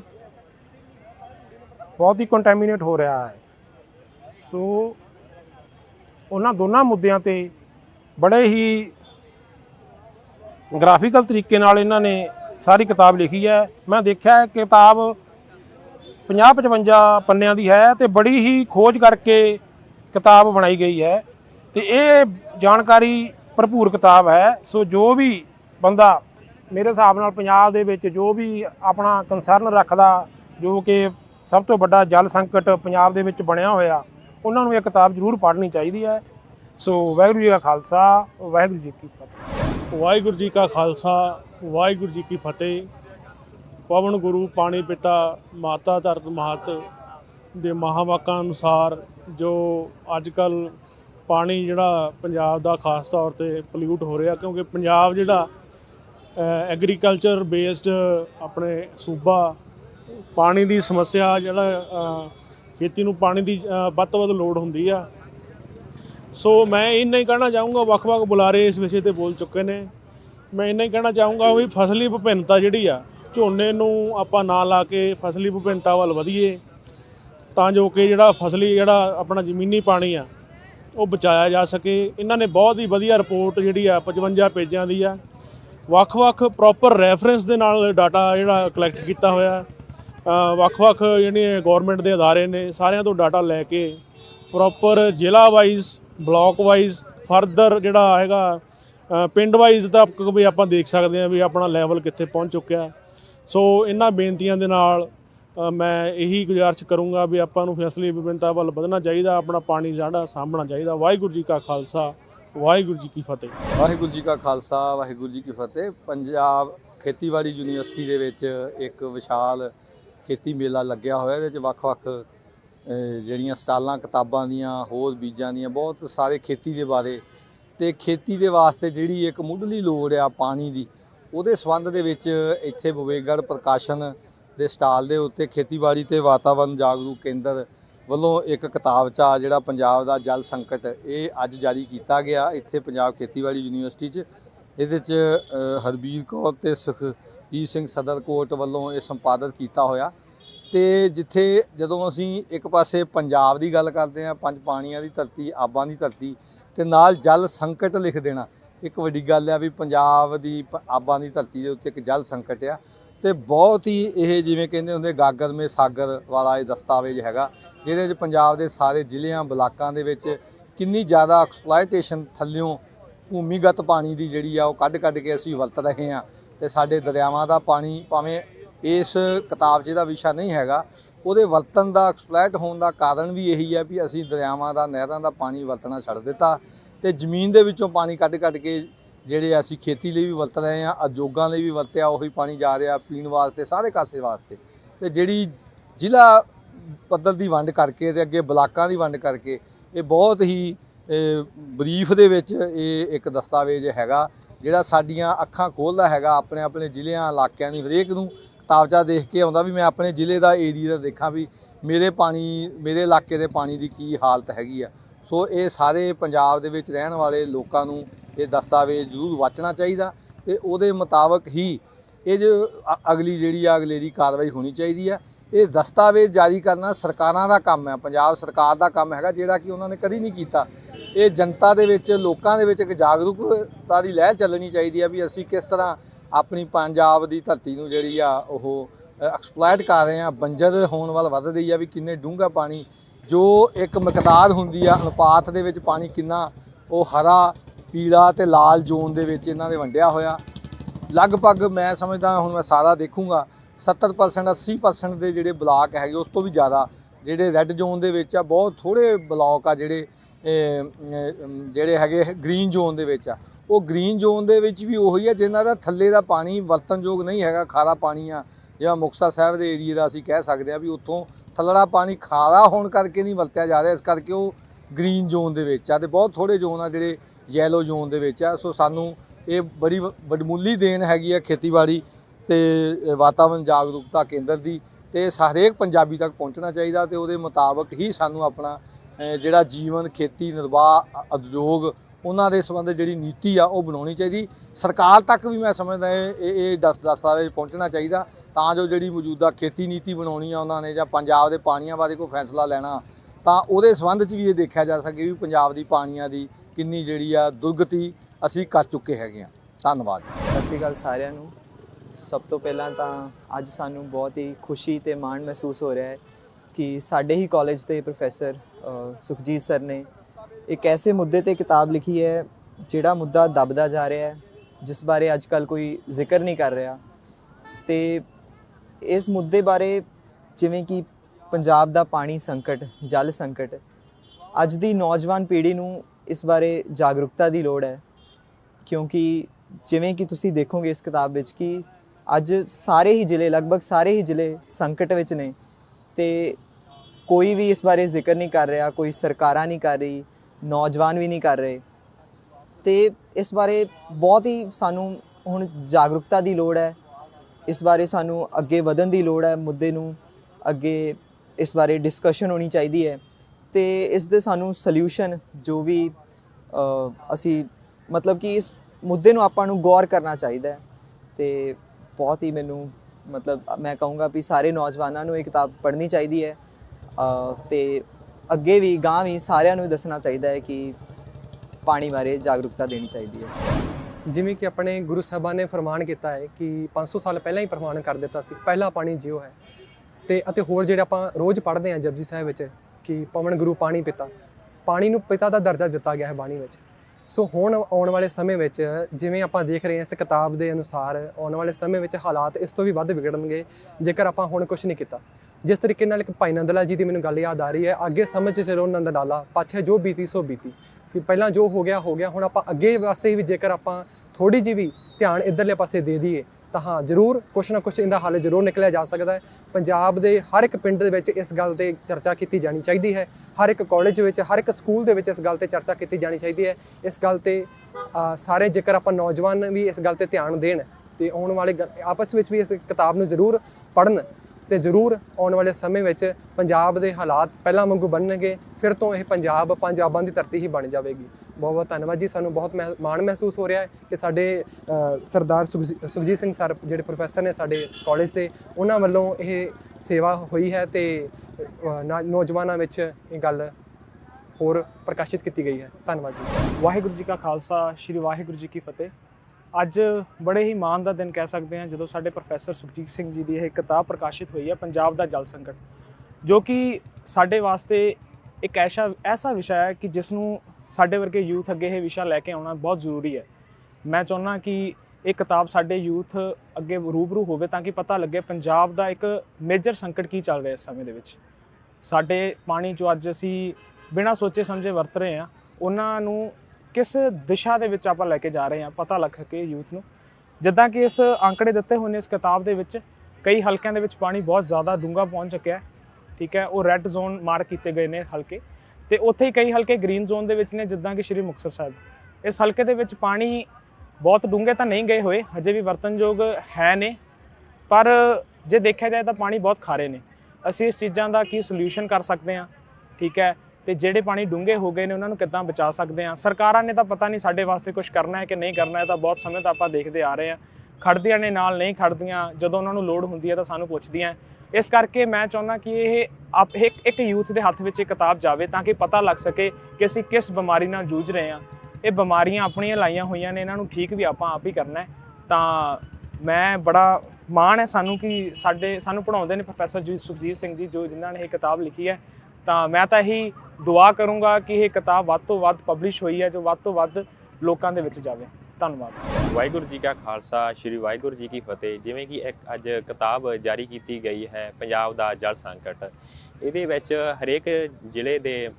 ਬਹੁਤ ਹੀ ਕੰਟੈਮੀਨੇਟ ਹੋ ਰਿਹਾ ਹੈ। ਸੋ ਉਹਨਾਂ ਦੋਨਾਂ ਮੁੱਦਿਆਂ ਤੇ ਬੜੇ ਹੀ ਗ੍ਰਾਫੀਕਲ ਤਰੀਕੇ ਨਾਲ ਇਹਨਾਂ ਨੇ ਸਾਰੀ ਕਿਤਾਬ ਲਿਖੀ ਹੈ। ਮੈਂ ਦੇਖਿਆ ਹੈ ਕਿਤਾਬ 50 55 ਪੰਨਿਆਂ ਦੀ ਹੈ ਤੇ ਬੜੀ ਹੀ ਖੋਜ ਕਰਕੇ ਕਿਤਾਬ ਬਣਾਈ ਗਈ ਹੈ ਤੇ ਇਹ ਜਾਣਕਾਰੀ ਭਰਪੂਰ ਕਿਤਾਬ ਹੈ। ਸੋ ਜੋ ਵੀ ਬੰਦਾ ਮੇਰੇ ਹਿਸਾਬ ਨਾਲ ਪੰਜਾਬ ਦੇ ਵਿੱਚ ਜੋ ਵੀ ਆਪਣਾ ਕੰਸਰਨ ਰੱਖਦਾ, ਜੋ ਕਿ ਸਭ ਤੋਂ ਵੱਡਾ ਜਲ ਸੰਕਟ ਪੰਜਾਬ ਦੇ ਵਿੱਚ ਬਣਿਆ ਹੋਇਆ, ਉਹਨਾਂ ਨੂੰ ਇਹ ਕਿਤਾਬ ਜ਼ਰੂਰ ਪੜ੍ਹਨੀ ਚਾਹੀਦੀ ਹੈ। ਸੋ ਵਾਹਿਗੁਰੂ ਜੀ ਕਾ ਖਾਲਸਾ, ਵਾਹਿਗੁਰੂ ਜੀ ਕੀ ਫਤਿਹ। ਵਾਹਿਗੁਰੂ ਜੀ ਕਾ ਖਾਲਸਾ, ਵਾਹਿਗੁਰੂ ਜੀ ਕੀ ਫਤਿਹ। ਪਵਨ ਗੁਰੂ, ਪਾਣੀ ਪਿਤਾ, ਮਾਤਾ ਧਰਤ ਮਹਤ ਦੇ ਮਹਾਵਾਕਾਂ ਅਨੁਸਾਰ ਜੋ ਅੱਜ ਕੱਲ ਪਾਣੀ ਜਿਹੜਾ ਪੰਜਾਬ ਦਾ ਖਾਸ ਤੌਰ ਤੇ ਪੋਲਿਊਟ ਹੋ ਰਿਹਾ, ਕਿਉਂਕਿ ਪੰਜਾਬ ਜਿਹੜਾ ਐਗਰੀਕਲਚਰ ਬੇਸਡ ਆਪਣੇ ਸੂਬਾ, ਪਾਣੀ ਦੀ ਸਮੱਸਿਆ ਜਿਹੜਾ ਖੇਤੀ ਨੂੰ ਪਾਣੀ ਦੀ ਵੱਧ ਤੋਂ ਵੱਧ ਲੋੜ ਹੁੰਦੀ ਆ। ਸੋ ਮੈਂ ਇੰਨਾ ਹੀ ਕਹਿਣਾ ਚਾਹੂੰਗਾ, ਵੱਖ-ਵੱਖ ਬੁਲਾਰੇ ਇਸ ਵਿਸ਼ੇ ਤੇ ਬੋਲ ਚੁੱਕੇ ਨੇ। ਮੈਂ ਇੰਨਾ ਹੀ ਕਹਿਣਾ ਚਾਹੂੰਗਾ ਵੀ ਫਸਲੀ ਵਿਭਿੰਨਤਾ ਜਿਹੜੀ ਆ ਝੋਨੇ ਨੂੰ ਆਪਾਂ ਨਾ ਲਾ ਕੇ ਫਸਲੀ ਵਿਭਿੰਨਤਾ ਵੱਲ ਵਧੀਏ, ਤਾਂ ਜੋ ਕਿ ਜਿਹੜਾ ਫਸਲੀ ਜਿਹੜਾ ਆਪਣਾ ਜ਼ਮੀਨੀ ਪਾਣੀ ਆ, ਉਹ ਬਚਾਇਆ ਜਾ ਸਕੇ। ਇਹਨਾਂ ਨੇ ਬਹੁਤ ਹੀ ਵਧੀਆ ਰਿਪੋਰਟ ਜਿਹੜੀ ਆ 55 ਪੇਜਾਂ ਦੀ ਆ। ਵੱਖ-ਵੱਖ ਪ੍ਰੋਪਰ ਰੈਫਰੈਂਸ ਦੇ ਨਾਲ ਡਾਟਾ ਜਿਹੜਾ ਕਲੈਕਟ ਕੀਤਾ ਹੋਇਆ। ਵੱਖ-ਵੱਖ ਜਿਹੜੇ ਗਵਰਨਮੈਂਟ ਦੇ ਅਦਾਰੇ ਨੇ, ਸਾਰਿਆਂ ਤੋਂ ਡਾਟਾ ਲੈ ਕੇ ਪ੍ਰੋਪਰ ਜ਼ਿਲ੍ਹਾ ਵਾਈਜ਼ ਬਲਾਕ ਵਾਈਜ਼ ਫਰਦਰ ਜਿਹੜਾ ਹੈਗਾ ਪਿੰਡ ਵਾਈਜ਼ ਤੱਕ ਵੀ ਆਪਾਂ ਦੇਖ ਸਕਦੇ ਹਾਂ ਵੀ ਆਪਣਾ ਲੈਵਲ ਕਿੱਥੇ ਪਹੁੰਚ ਚੁੱਕਿਆ। ਸੋ ਇਹਨਾਂ ਬੇਨਤੀਆਂ ਦੇ ਨਾਲ ਮੈਂ ਇਹੀ ਗੁਜ਼ਾਰਿਸ਼ ਕਰੂੰਗਾ ਵੀ ਆਪਾਂ ਨੂੰ ਫੈਸਲੇ ਵਿਭਿੰਨਤਾ ਵੱਲ ਵਧਣਾ ਚਾਹੀਦਾ, ਆਪਣਾ ਪਾਣੀ ਜਿਹੜਾ ਸਾਂਭਣਾ ਚਾਹੀਦਾ। ਵਾਹਿਗੁਰੂ ਜੀ ਕਾ ਖਾਲਸਾ, ਵਾਹਿਗੁਰੂ ਜੀ ਕੀ ਫਤਿਹ। ਵਾਹਿਗੁਰੂ ਜੀ ਕਾ ਖਾਲਸਾ, ਵਾਹਿਗੁਰੂ ਜੀ ਕੀ ਫਤਿਹ। ਪੰਜਾਬ ਖੇਤੀਬਾੜੀ ਯੂਨੀਵਰਸਿਟੀ ਦੇ ਵਿੱਚ ਇੱਕ ਵਿਸ਼ਾਲ ਖੇਤੀ ਮੇਲਾ ਲੱਗਿਆ ਹੋਇਆ, ਇਹਦੇ ਵਿੱਚ ਵੱਖ-ਵੱਖ ਜਿਹੜੀਆਂ ਸਟਾਲਾਂ, ਕਿਤਾਬਾਂ ਦੀਆਂ, ਹੋਰ ਬੀਜਾਂ ਦੀਆਂ, ਬਹੁਤ ਸਾਰੇ ਖੇਤੀ ਦੇ ਬਾਰੇ। ਤੇ ਖੇਤੀ ਦੇ ਵਾਸਤੇ ਜਿਹੜੀ ਇੱਕ ਮੁੱਢਲੀ ਲੋੜ ਆ ਪਾਣੀ ਦੀ ਉਹਦੇ ਸੰਬੰਧ ਦੇ ਵਿੱਚ ਇੱਥੇ ਵਿਵੇਕਗੜ੍ਹ ਪ੍ਰਕਾਸ਼ਨ ਦੇ ਸਟਾਲ ਦੇ ਉੱਤੇ ਖੇਤੀਬਾੜੀ ਤੇ ਵਾਤਾਵਰਣ ਜਾਗਰੂਕ ਕੇਂਦਰ ਵੱਲੋਂ ਇੱਕ ਕਿਤਾਬ ਚਾ ਜਿਹੜਾ ਪੰਜਾਬ ਦਾ ਜਲ ਸੰਕਟ, ਇਹ ਅੱਜ ਜਾਰੀ ਕੀਤਾ ਗਿਆ ਇੱਥੇ ਪੰਜਾਬ ਖੇਤੀਬਾੜੀ ਯੂਨੀਵਰਸਿਟੀ 'ਚ। ਇਹਦੇ 'ਚ ਹਰਬੀਰ ਕੌਰ ਤੇ ਸੁਖਜੀਤ ਸਿੰਘ ਸਦਰ ਕੋਟ ਵੱਲੋਂ ਇਹ ਸੰਪਾਦਨ ਕੀਤਾ ਹੋਇਆ। ਤੇ ਜਿੱਥੇ ਜਦੋਂ ਅਸੀਂ ਇੱਕ ਪਾਸੇ ਪੰਜਾਬ ਦੀ ਗੱਲ ਕਰਦੇ ਹਾਂ, ਪੰਜ ਪਾਣੀਆਂ ਦੀ ਧਰਤੀ, ਆਬਾਂ ਦੀ ਧਰਤੀ, ਤੇ ਨਾਲ ਜਲ ਸੰਕਟ ਲਿਖ ਦੇਣਾ ਇੱਕ ਵੱਡੀ ਗੱਲ ਆ ਵੀ ਪੰਜਾਬ ਦੀ ਪ- ਆਬਾਂ ਦੀ ਧਰਤੀ ਦੇ ਉੱਤੇ ਇੱਕ ਜਲ ਸੰਕਟ ਆ ਤੇ ਬਹੁਤ ਹੀ ਇਹ ਜਿਵੇਂ ਕਹਿੰਦੇ ਹੁੰਦੇ ਗਾਗਰ ਮੇ ਸਾਗਰ ਵਾਲਾ ਇਹ ਦਸਤਾਵੇਜ਼ ਹੈਗਾ, ਜਿਹਦੇ ਵਿੱਚ ਪੰਜਾਬ ਦੇ ਸਾਰੇ ਜ਼ਿਲ੍ਹਿਆਂ, ਬਲਾਕਾਂ ਦੇ ਵਿੱਚ ਕਿੰਨੀ ਜ਼ਿਆਦਾ ਐਕਸਪਲੋਇਟੇਸ਼ਨ ਥੱਲਿਓਂ ਭੂਮੀਗਤ ਪਾਣੀ ਦੀ ਜਿਹੜੀ ਆ ਉਹ ਕੱਢ ਕੱਢ ਕੇ ਅਸੀਂ ਵਰਤ ਰਹੇ ਹਾਂ ਤੇ ਸਾਡੇ ਦਰਿਆਵਾਂ ਦਾ ਪਾਣੀ ਭਾਵੇਂ ਇਸ ਕਿਤਾਬ 'ਚ ਵਿਸ਼ਾ ਨਹੀਂ ਹੈਗਾ, ਉਹਦੇ ਵਰਤਨ ਦਾ ਐਕਸਪਲੋਇਟ ਹੋਣ ਦਾ ਕਾਰਨ ਵੀ ਇਹੀ ਹੈ ਵੀ ਅਸੀਂ ਦਰਿਆਵਾਂ ਦਾ, ਨਹਿਰਾਂ ਦਾ ਪਾਣੀ ਵਰਤਣਾ ਛੱਡ ਦਿੱਤਾ ਤੇ ਜ਼ਮੀਨ ਦੇ ਵਿੱਚੋਂ ਪਾਣੀ ਕੱਢ ਕੱਢ ਕੇ ਜਿਹੜੇ ਅਸੀਂ ਖੇਤੀ ਲਈ ਵੀ ਵਰਤ ਰਹੇ ਹਾਂ ਉਦਯੋਗਾਂ ਲਈ ਵੀ ਵਰਤਿਆ, ਉਹੀ ਪਾਣੀ ਜਾ ਰਿਹਾ ਪੀਣ ਵਾਸਤੇ, ਸਾਰੇ ਕਾਸੇ ਵਾਸਤੇ। ਤੇ ਜਿਹੜੀ ਜ਼ਿਲ੍ਹਾ ਪੱਧਰ ਦੀ ਵੰਡ ਕਰਕੇ ਤੇ ਅੱਗੇ ਬਲਾਕਾਂ ਦੀ ਵੰਡ ਕਰਕੇ, ਇਹ ਬਹੁਤ ਹੀ ਬਰੀਫ ਦੇ ਵਿੱਚ ਇਹ ਇੱਕ ਦਸਤਾਵੇਜ਼ ਹੈਗਾ, ਜਿਹੜਾ ਸਾਡੀਆਂ ਅੱਖਾਂ ਖੋਲਦਾ ਹੈਗਾ ਆਪਣੇ ਆਪਣੇ ਜ਼ਿਲ੍ਹਿਆਂ, ਇਲਾਕਿਆਂ ਦੀ ਹਰੇਕ ਨੂੰ। ਕਿਤਾਬਚਾ ਦੇਖ ਕੇ ਆਉਂਦਾ ਵੀ ਮੈਂ ਆਪਣੇ ਜ਼ਿਲ੍ਹੇ ਦਾ ਏਰੀਆ ਦਾ ਦੇਖਾਂ ਵੀ ਮੇਰੇ ਪਾਣੀ, ਮੇਰੇ ਇਲਾਕੇ ਦੇ ਪਾਣੀ ਦੀ ਕੀ ਹਾਲਤ ਹੈਗੀ ਆ। ਸੋ ਇਹ ਸਾਰੇ ਪੰਜਾਬ ਦੇ ਵਿੱਚ ਰਹਿਣ ਵਾਲੇ ਲੋਕਾਂ ਨੂੰ ਇਹ ਦਸਤਾਵੇਜ਼ ਜ਼ਰੂਰ ਵਾਚਣਾ ਚਾਹੀਦਾ ਤੇ ਉਹਦੇ ਮੁਤਾਬਕ ਹੀ ਇਹ ਜੋ ਅਗਲੀ ਜਿਹੜੀ ਆ ਅਗਲੇਰੀ ਕਾਰਵਾਈ ਹੋਣੀ ਚਾਹੀਦੀ ਆ। ਇਹ ਦਸਤਾਵੇਜ਼ ਜਾਰੀ ਕਰਨਾ ਸਰਕਾਰਾਂ ਦਾ ਕੰਮ ਹੈ ਪੰਜਾਬ ਸਰਕਾਰ ਦਾ ਕੰਮ ਹੈਗਾ ਜਿਹੜਾ ਕਿ ਉਹਨਾਂ ਨੇ ਕਦੀ ਨਹੀਂ ਕੀਤਾ। ਇਹ ਜਨਤਾ ਦੇ ਵਿੱਚ, ਲੋਕਾਂ ਦੇ ਵਿੱਚ ਇੱਕ ਜਾਗਰੂਕਤਾ ਦੀ ਲਹਿਰ ਚੱਲਣੀ ਚਾਹੀਦੀ ਆ ਵੀ ਅਸੀਂ ਕਿਸ ਤਰ੍ਹਾਂ ਆਪਣੀ ਪੰਜਾਬ ਦੀ ਧਰਤੀ ਨੂੰ ਜਿਹੜੀ ਆ ਉਹ ਐਕਸਪਲੋਇਟ ਕਰ ਰਹੇ ਆ। ਬੰਜਰ ਹੋਣ ਵੱਲ ਵੱਧ ਰਹੀ ਆ ਵੀ ਕਿੰਨੇ ਡੂੰਘਾ ਪਾਣੀ ਜੋ ਇੱਕ ਮਕਦਾਰ ਹੁੰਦੀ ਆ, ਅਨੁਪਾਤ ਦੇ ਵਿੱਚ ਪਾਣੀ ਕਿੰਨਾ, ਉਹ ਹਰਾ, ਪੀਲਾ ਤੇ ਲਾਲ ਜ਼ੋਨ ਦੇ ਵਿੱਚ ਇਹਨਾਂ ਦੇ ਵੰਡਿਆ ਹੋਇਆ। ਲਗਭਗ ਮੈਂ ਸਮਝਦਾ, ਹੁਣ ਮੈਂ ਸਾਰਾ ਦੇਖੂੰਗਾ 70% 80% ਦੇ ਜਿਹੜੇ ਬਲਾਕ ਹੈਗੇ, ਉਸ ਤੋਂ ਵੀ ਜ਼ਿਆਦਾ ਜਿਹੜੇ ਰੈੱਡ ਜ਼ੋਨ ਦੇ ਵਿੱਚ ਆ, ਬਹੁਤ ਥੋੜੇ ਬਲਾਕ ਆ ਜਿਹੜੇ ਜਿਹੜੇ ਹੈਗੇ ਗ੍ਰੀਨ ਜ਼ੋਨ ਦੇ ਵਿੱਚ ਆ। ਉਹ ਗ੍ਰੀਨ ਜ਼ੋਨ ਦੇ ਵਿੱਚ ਵੀ ਉਹੀ ਆ, ਜਿਨ੍ਹਾਂ ਦਾ ਥੱਲੇ ਦਾ ਪਾਣੀ ਵਰਤਨਯੋਗ ਨਹੀਂ ਹੈਗਾ, ਖਾਰਾ ਪਾਣੀ ਆ। ਜਿਵੇਂ ਮੁਕਤਸਰ ਸਾਹਿਬ ਦੇ ਏਰੀਏ ਦਾ ਅਸੀਂ ਕਹਿ ਸਕਦੇ ਆ ਵੀ ਉੱਥੋਂ ਥੱਲੜਾ ਪਾਣੀ ਖਾਰਾ ਹੋਣ ਕਰਕੇ ਨਹੀਂ ਵਰਤਿਆ ਜਾ ਰਿਹਾ, ਇਸ ਕਰਕੇ ਉਹ ਗ੍ਰੀਨ ਜ਼ੋਨ ਦੇ ਵਿੱਚ ਆ ਤੇ ਬਹੁਤ ਥੋੜੇ ਜ਼ੋਨ ਆ ਜਿਹੜੇ ਯੈਲੋ ਜ਼ੋਨ ਦੇ ਵਿੱਚ ਆ, ਸੋ ਸਾਨੂੰ ਇਹ ਬੜੀ ਵ- ਵਡਮੁੱਲੀ ਦੇਣ ਹੈਗੀ ਆ ਖੇਤੀਬਾੜੀ ਤੇ ਇਹ ਵਾਤਾਵਰਣ ਜਾਗਰੂਕਤਾ ਕੇਂਦਰ ਦੀ ਤੇ ਹਰੇਕ ਪੰਜਾਬੀ ਤੱਕ ਪਹੁੰਚਣਾ ਚਾਹੀਦਾ ਤੇ ਉਹਦੇ ਮੁਤਾਬਕ ਹੀ ਸਾਨੂੰ ਆਪਣਾ ਜਿਹੜਾ ਜੀਵਨ, ਖੇਤੀ, ਨਿਰਵਾਹ ਉਦਯੋਗ ਉਹਨਾਂ ਦੇ ਸੰਬੰਧ ਜਿਹੜੀ ਨੀਤੀ ਆ ਉਹ ਬਣਾਉਣੀ ਚਾਹੀਦੀ। ਸਰਕਾਰ ਤੱਕ ਵੀ ਮੈਂ ਸਮਝਦਾ ਇਹ ਇਹ ਇਹ ਦਸ ਦਸਤਾਵੇਜ਼ ਪਹੁੰਚਣਾ ਚਾਹੀਦਾ। ਤਾਂ ਜੋ ਜਿਹੜੀ ਮੌਜੂਦਾ ਖੇਤੀ ਨੀਤੀ ਬਣਾਉਣੀ ਆ ਉਹਨਾਂ ਨੇ ਜਾਂ ਪੰਜਾਬ ਦੇ ਪਾਣੀਆਂ ਬਾਰੇ ਕੋਈ ਫੈਸਲਾ ਲੈਣਾ, ਤਾਂ ਉਹਦੇ ਸੰਬੰਧ 'ਚ ਵੀ ਇਹ ਦੇਖਿਆ ਜਾ ਸਕੇ ਵੀ ਪੰਜਾਬ ਦੀ ਪਾਣੀਆਂ ਦੀ ਕਿੰਨੀ ਜਿਹੜੀ ਆ ਦੁਰਗਤੀ ਅਸੀਂ ਕਰ ਚੁੱਕੇ ਹੈਗੇ ਆ। ਧੰਨਵਾਦ। ਸਤਿ ਸ਼੍ਰੀ ਅਕਾਲ ਸਾਰਿਆਂ ਨੂੰ। ਸਭ ਤੋਂ ਪਹਿਲਾਂ ਤਾਂ ਅੱਜ ਸਾਨੂੰ ਬਹੁਤ ਹੀ ਖੁਸ਼ੀ ਤੇ ਮਾਣ ਮਹਿਸੂਸ ਹੋ ਰਿਹਾ ਹੈ ਕਿ ਸਾਡੇ ਹੀ ਕਾਲਜ ਦੇ ਪ੍ਰੋਫੈਸਰ ਸੁਖਜੀਤ ਸਰ ਨੇ ਇੱਕ ਐਸੇ ਮੁੱਦੇ ਤੇ ਕਿਤਾਬ ਲਿਖੀ ਹੈ ਜਿਹੜਾ ਮੁੱਦਾ ਦਬਦਾ ਜਾ ਰਿਹਾ ਹੈ, ਜਿਸ ਬਾਰੇ ਅੱਜ ਕੱਲ ਕੋਈ ਜ਼ਿਕਰ ਨਹੀਂ ਕਰ ਰਿਹਾ। ਤੇ ਇਸ ਮੁੱਦੇ ਬਾਰੇ ਜਿਵੇਂ ਕਿ ਪੰਜਾਬ ਦਾ ਪਾਣੀ ਸੰਕਟ, ਜਲ ਸੰਕਟ, ਅੱਜ ਦੀ ਨੌਜਵਾਨ ਪੀੜ੍ਹੀ ਨੂੰ ਇਸ ਬਾਰੇ ਜਾਗਰੂਕਤਾ ਦੀ ਲੋੜ ਹੈ। ਕਿਉਂਕਿ ਜਿਵੇਂ ਕਿ ਤੁਸੀਂ ਦੇਖੋਗੇ ਇਸ ਕਿਤਾਬ ਵਿੱਚ ਕਿ ਅੱਜ ਸਾਰੇ ਹੀ ਜ਼ਿਲ੍ਹੇ, ਲਗਭਗ ਸਾਰੇ ਹੀ ਜ਼ਿਲ੍ਹੇ ਸੰਕਟ ਵਿੱਚ ਨੇ ਤੇ ਕੋਈ ਵੀ ਇਸ ਬਾਰੇ ਜ਼ਿਕਰ ਨਹੀਂ ਕਰ ਰਿਹਾ, ਕੋਈ ਸਰਕਾਰਾਂ ਨਹੀਂ ਕਰ ਰਹੀ, ਨੌਜਵਾਨ ਵੀ ਨਹੀਂ ਕਰ ਰਹੇ। ਤੇ ਇਸ ਬਾਰੇ ਬਹੁਤ ਹੀ ਸਾਨੂੰ ਹੁਣ ਜਾਗਰੂਕਤਾ ਦੀ ਲੋੜ ਹੈ। ਇਸ ਬਾਰੇ ਸਾਨੂੰ ਅੱਗੇ ਵਧਣ ਦੀ ਲੋੜ ਹੈ ਮੁੱਦੇ ਨੂੰ ਅੱਗੇ ਇਸ ਬਾਰੇ ਡਿਸਕਸ਼ਨ ਹੋਣੀ ਚਾਹੀਦੀ ਹੈ ਤੇ ਇਸ ਦੇ ਸਾਨੂੰ ਸੋਲੂਸ਼ਨ ਜੋ ਵੀ ਅਸੀਂ ਮਤਲਬ ਕਿ ਇਸ ਮੁੱਦੇ ਨੂੰ ਆਪਾਂ ਨੂੰ ਗੌਰ ਕਰਨਾ ਚਾਹੀਦਾ ਹੈ ਤੇ ਬਹੁਤ ਹੀ ਮੈਨੂੰ ਮਤਲਬ ਮੈਂ ਕਹੂੰਗਾ ਵੀ ਸਾਰੇ ਨੌਜਵਾਨਾਂ ਨੂੰ ਇਹ ਕਿਤਾਬ ਪੜ੍ਹਨੀ ਚਾਹੀਦੀ ਹੈ ਅ, ਤੇ ਅੱਗੇ ਵੀ ਗਾਂ ਵੀ ਸਾਰਿਆਂ ਨੂੰ ਦੱਸਣਾ ਚਾਹੀਦਾ ਹੈ ਕਿ ਪਾਣੀ ਬਾਰੇ ਜਾਗਰੂਕਤਾ ਦੇਣੀ ਚਾਹੀਦੀ ਹੈ। ਜਿਵੇਂ ਕਿ ਆਪਣੇ ਗੁਰੂ ਸਾਹਿਬਾਨ ਨੇ ਫਰਮਾਨ ਕੀਤਾ ਹੈ ਕਿ 500 ਸਾਲ ਪਹਿਲਾਂ ਹੀ ਪ੍ਰਮਾਣ ਕਰ ਦਿੱਤਾ ਸੀ, ਪਹਿਲਾ ਪਾਣੀ ਜਿਉ ਹੈ। ਤੇ ਅਤੇ ਹੋਰ ਜਿਹੜੇ ਆਪਾਂ ਰੋਜ਼ ਪੜ੍ਹਦੇ ਹਾਂ ਜਪਜੀ ਸਾਹਿਬ ਵਿੱਚ ਕਿ ਪਵਨ ਗੁਰੂ ਪਾਣੀ ਪਿਤਾ, ਪਾਣੀ ਨੂੰ ਪਿਤਾ ਦਾ ਦਰਜਾ ਦਿੱਤਾ ਗਿਆ ਹੈ ਬਾਣੀ ਵਿੱਚ। ਸੋ ਹੁਣ ਆਉਣ ਵਾਲੇ ਸਮੇਂ ਵਿੱਚ ਜਿਵੇਂ ਆਪਾਂ ਦੇਖ ਰਹੇ ਹਾਂ ਇਸ ਕਿਤਾਬ ਦੇ ਅਨੁਸਾਰ ਆਉਣ ਵਾਲੇ ਸਮੇਂ ਵਿੱਚ ਹਾਲਾਤ ਇਸ ਤੋਂ ਵੀ ਵੱਧ ਵਿਗੜਨਗੇ, ਜੇਕਰ ਆਪਾਂ ਹੁਣ ਕੁਝ ਨਹੀਂ ਕੀਤਾ। ਜਿਸ ਤਰੀਕੇ ਨਾਲ ਇੱਕ ਭਾਈ ਨੰਦਲਾ ਜੀ ਦੀ ਮੈਨੂੰ ਗੱਲ ਯਾਦ ਆ ਰਹੀ ਹੈ, ਅੱਗੇ ਸਮਝ ਚ ਚਲੋ ਨੰਦਲਾਲਾ ਪਾਛੇ ਜੋ ਬੀਤੀ ਸੋ ਬੀਤੀ। ਕਿ ਪਹਿਲਾਂ ਜੋ ਹੋ ਗਿਆ ਹੋ ਗਿਆ। ਹੁਣ ਆਪਾਂ ਅੱਗੇ ਵਾਸਤੇ ਵੀ ਜੇਕਰ ਆਪਾਂ ਥੋੜੀ ਜਿਹੀ ਵੀ ਧਿਆਨ ਇਧਰਲੇ ਪਾਸੇ ਦੇ ਦਈਏ, ਤਾਂ ਹਾਂ, ਜ਼ਰੂਰ ਕੁਛ ਨਾ ਕੁਛ ਇਹਦਾ ਹੱਲ ਜ਼ਰੂਰ ਨਿਕਲਿਆ ਜਾ ਸਕਦਾ ਹੈ। ਪੰਜਾਬ ਦੇ ਹਰ ਇੱਕ ਪਿੰਡ ਦੇ ਵਿੱਚ ਇਸ ਗੱਲ ਤੇ ਚਰਚਾ ਕੀਤੀ ਜਾਣੀ ਚਾਹੀਦੀ ਹੈ। ਹਰ ਇੱਕ ਕਾਲਜ ਵਿੱਚ, ਹਰ ਇੱਕ ਸਕੂਲ ਦੇ ਵਿੱਚ ਇਸ ਗੱਲ ਤੇ ਚਰਚਾ ਕੀਤੀ ਜਾਣੀ ਚਾਹੀਦੀ ਹੈ। ਇਸ ਗੱਲ ਤੇ ਸਾਰੇ ਜੇਕਰ ਆਪਾਂ ਨੌਜਵਾਨ ਵੀ ਇਸ ਗੱਲ ਤੇ ਧਿਆਨ ਦੇਣ, ਤੇ ਆਉਣ ਵਾਲੇ ਆਪਸ ਵਿੱਚ ਵੀ ਇਸ ਕਿਤਾਬ ਨੂੰ ਜ਼ਰੂਰ ਪੜ੍ਹਨ। ਤੇ ਜ਼ਰੂਰ ਆਉਣ ਵਾਲੇ ਸਮੇਂ ਵਿੱਚ ਪੰਜਾਬ ਦੇ ਹਾਲਾਤ ਪਹਿਲਾਂ ਵਾਂਗੂ ਬਣਨਗੇ, ਫਿਰ ਤੋਂ ਇਹ ਪੰਜਾਬ ਪੰਜਾਬਾਂ ਦੀ ਧਰਤੀ ਹੀ ਬਣ ਜਾਵੇਗੀ। ਬਹੁਤ ਬਹੁਤ ਧੰਨਵਾਦ ਜੀ, ਸਾਨੂੰ ਬਹੁਤ ਮਹਿ- ਮਾਣ ਮਹਿਸੂਸ ਹੋ ਰਿਹਾ ਹੈ ਕਿ ਸਾਡੇ ਸਰਦਾਰ ਸੁਖਜੀ- ਸੁਖਜੀਤ ਸਿੰਘ ਸਰ ਜਿਹੜੇ ਪ੍ਰੋਫੈਸਰ ਨੇ ਸਾਡੇ ਕਾਲਜ ਦੇ, ਉਹਨਾਂ ਵੱਲੋਂ ਇਹ ਸੇਵਾ ਹੋਈ ਹੈ ਤੇ ਨੌਜਵਾਨਾਂ ਵਿੱਚ ਇਹ ਗੱਲ ਹੋਰ ਪ੍ਰਕਾਸ਼ਿਤ ਕੀਤੀ ਗਈ ਹੈ। ਧੰਨਵਾਦ ਜੀ। ਵਾਹਿਗੁਰੂ ਜੀ ਕਾ ਖਾਲਸਾ, ਸ੍ਰੀ ਵਾਹਿਗੁਰੂ ਜੀ ਕੀ ਫਤਿਹ। ਅੱਜ ਬੜੇ ਹੀ ਮਾਣ ਦਾ ਦਿਨ ਕਹਿ ਸਕਦੇ ਹਾਂ, ਜਦੋਂ ਸਾਡੇ ਪ੍ਰੋਫੈਸਰ ਸੁਖਜੀਤ ਸਿੰਘ ਜੀ ਦੀ ਇਹ ਕਿਤਾਬ ਪ੍ਰਕਾਸ਼ਿਤ ਹੋਈ ਹੈ, ਪੰਜਾਬ ਦਾ ਜਲ ਸੰਕਟ, ਜੋ ਕਿ ਸਾਡੇ ਵਾਸਤੇ ਇੱਕ ਐਸਾ ਐਸਾ ਵਿਸ਼ਾ ਹੈ ਕਿ ਜਿਸ ਨੂੰ ਸਾਡੇ ਵਰਗੇ ਯੂਥ ਅੱਗੇ ਇਹ ਵਿਸ਼ਾ ਲੈ ਕੇ ਆਉਣਾ ਬਹੁਤ ਜ਼ਰੂਰੀ ਹੈ। ਮੈਂ ਚਾਹੁੰਦਾ ਕਿ ਇਹ ਕਿਤਾਬ ਸਾਡੇ ਯੂਥ ਅੱਗੇ ਰੂਬਰੂ ਹੋਵੇ ਤਾਂ ਕਿ ਪਤਾ ਲੱਗੇ ਪੰਜਾਬ ਦਾ ਇੱਕ ਮੇਜਰ ਸੰਕਟ ਕੀ ਚੱਲ ਰਿਹਾ ਇਸ ਸਮੇਂ ਦੇ ਵਿੱਚ। ਸਾਡੇ ਪਾਣੀ ਜੋ ਅੱਜ ਅਸੀਂ ਬਿਨਾਂ ਸੋਚੇ ਸਮਝੇ ਵਰਤ ਰਹੇ ਹਾਂ, ਉਹਨਾਂ ਨੂੰ ਕਿਸ ਦਿਸ਼ਾ ਦੇ ਵਿੱਚ ਆਪਾਂ ਲੈ ਕੇ ਜਾ ਰਹੇ ਹਾਂ, ਪਤਾ ਲੱਗ ਕੇ ਯੂਥ ਨੂੰ। ਜਿੱਦਾਂ ਕਿ ਇਸ ਅੰਕੜੇ ਦਿੱਤੇ ਹੋਏ ਨੇ ਇਸ ਕਿਤਾਬ ਦੇ ਵਿੱਚ, ਕਈ ਹਲਕਿਆਂ ਦੇ ਵਿੱਚ ਪਾਣੀ ਬਹੁਤ ਜ਼ਿਆਦਾ ਡੂੰਘਾ ਪਹੁੰਚ ਚੁੱਕਿਆ ਹੈ। ਠੀਕ ਹੈ, ਉਹ ਰੈੱਡ ਜ਼ੋਨ ਮਾਰਕ ਕੀਤੇ ਗਏ ਨੇ ਹਲਕੇ। ਤੇ ਉੱਥੇ ਹੀ ਕਈ ਹਲਕੇ ਗ੍ਰੀਨ ਜ਼ੋਨ ਦੇ ਵਿੱਚ ਨੇ, ਜਿੱਦਾਂ ਕਿ ਸ਼੍ਰੀ ਮੁਕਤਸਰ ਸਾਹਿਬ। ਇਸ ਹਲਕੇ ਦੇ ਵਿੱਚ ਪਾਣੀ ਬਹੁਤ ਡੂੰਘੇ ਤਾਂ ਨਹੀਂ ਗਏ ਹੋਏ, ਹਜੇ ਵੀ ਵਰਤਨਯੋਗ ਹੈ ਨੇ। ਪਰ ਜੇ ਦੇਖਿਆ ਜਾਏ ਤਾਂ ਪਾਣੀ ਬਹੁਤ ਖਾਰੇ ਨੇ। ਅਸੀਂ ਇਸ ਚੀਜ਼ਾਂ ਦਾ ਕੀ ਸੋਲੂਸ਼ਨ ਕਰ ਸਕਦੇ ਹਾਂ? ਠੀਕ ਹੈ ਤੇ ਜਿਹੜੇ ਪਾਣੀ ਡੂੰਘੇ ਹੋ ਗਏ ਨੇ, ਉਹਨਾਂ ਨੂੰ ਕਿੱਦਾਂ ਬਚਾ ਸਕਦੇ ਹਾਂ? ਸਰਕਾਰਾਂ ਨੇ ਤਾਂ ਪਤਾ ਨਹੀਂ ਸਾਡੇ ਵਾਸਤੇ ਕੁਝ ਕਰਨਾ ਹੈ ਕਿ ਨਹੀਂ ਕਰਨਾ ਹੈ, ਤਾਂ ਬਹੁਤ ਸਮੇਂ ਤੋਂ ਆਪਾਂ ਦੇਖਦੇ ਆ ਰਹੇ ਹਾਂ। ਖੜਦੀਆਂ ਨੇ, ਨਾਲ ਨਹੀਂ ਖੜਦੀਆਂ ਜਦੋਂ ਉਹਨਾਂ ਨੂੰ ਲੋੜ ਹੁੰਦੀ ਹੈ ਤਾਂ ਸਾਨੂੰ ਪੁੱਛਦੀਆਂ ਇਸ ਕਰਕੇ ਮੈਂ ਚਾਹੁੰਦਾ ਕਿ ਇਹ ਆਪ, ਇੱਕ ਇੱਕ ਯੂਥ ਦੇ ਹੱਥ ਵਿੱਚ ਇਹ ਕਿਤਾਬ ਜਾਵੇ ਤਾਂ ਕਿ ਪਤਾ ਲੱਗ ਸਕੇ ਕਿ ਅਸੀਂ ਕਿਸ ਬਿਮਾਰੀ ਨਾਲ ਜੂਝ ਰਹੇ ਹਾਂ। ਇਹ ਬਿਮਾਰੀਆਂ ਆਪਣੀਆਂ ਲਾਈਆਂ ਹੋਈਆਂ ਨੇ, ਇਹਨਾਂ ਨੂੰ ਠੀਕ ਵੀ ਆਪਾਂ ਆਪ ਹੀ ਕਰਨਾ ਹੈ। ਤਾਂ ਮੈਂ ਬੜਾ ਮਾਣ ਹੈ ਸਾਨੂੰ ਕਿ ਸਾਡੇ, ਸਾਨੂੰ ਪੜਾਉਂਦੇ ਨੇ ਪ੍ਰੋਫੈਸਰ ਜੀ, ਸੁਖਜੀਤ ਸਿੰਘ ਜੀ, ਜੋ ਜਿਨ੍ਹਾਂ ਨੇ ਇਹ ਕਿਤਾਬ ਲਿਖੀ ਹੈ। ਤਾਂ ਮੈਂ ਤਾਂ ਇਹੀ ਦੁਆ ਕਰੂੰਗਾ ਕਿ ਇਹ ਕਿਤਾਬ ਵੱਧ ਤੋਂ ਵੱਧ ਪਬਲਿਸ਼ ਹੋਈ ਹੈ, ਜੋ ਵੱਧ ਤੋਂ ਵੱਧ ਲੋਕਾਂ ਦੇ ਵਿੱਚ ਜਾਵੇ। ਧੰਨਵਾਦ। ਵਾਹਿਗੁਰੂ ਜੀ ਕਾ ਖਾਲਸਾ, ਸ੍ਰੀ ਵਾਹਿਗੁਰੂ ਜੀ ਕੀ ਫਤਿਹ। ਜਿਵੇਂ ਕਿ ਇੱਕ ਅੱਜ ਕਿਤਾਬ ਜਾਰੀ ਕੀਤੀ ਗਈ ਹੈ, ਪੰਜਾਬ ਦਾ ਜਲ ਸੰਕਟ। ਇਹਦੇ ਵਿੱਚ ਹਰੇਕ ਜ਼ਿਲ੍ਹੇ ਦੇ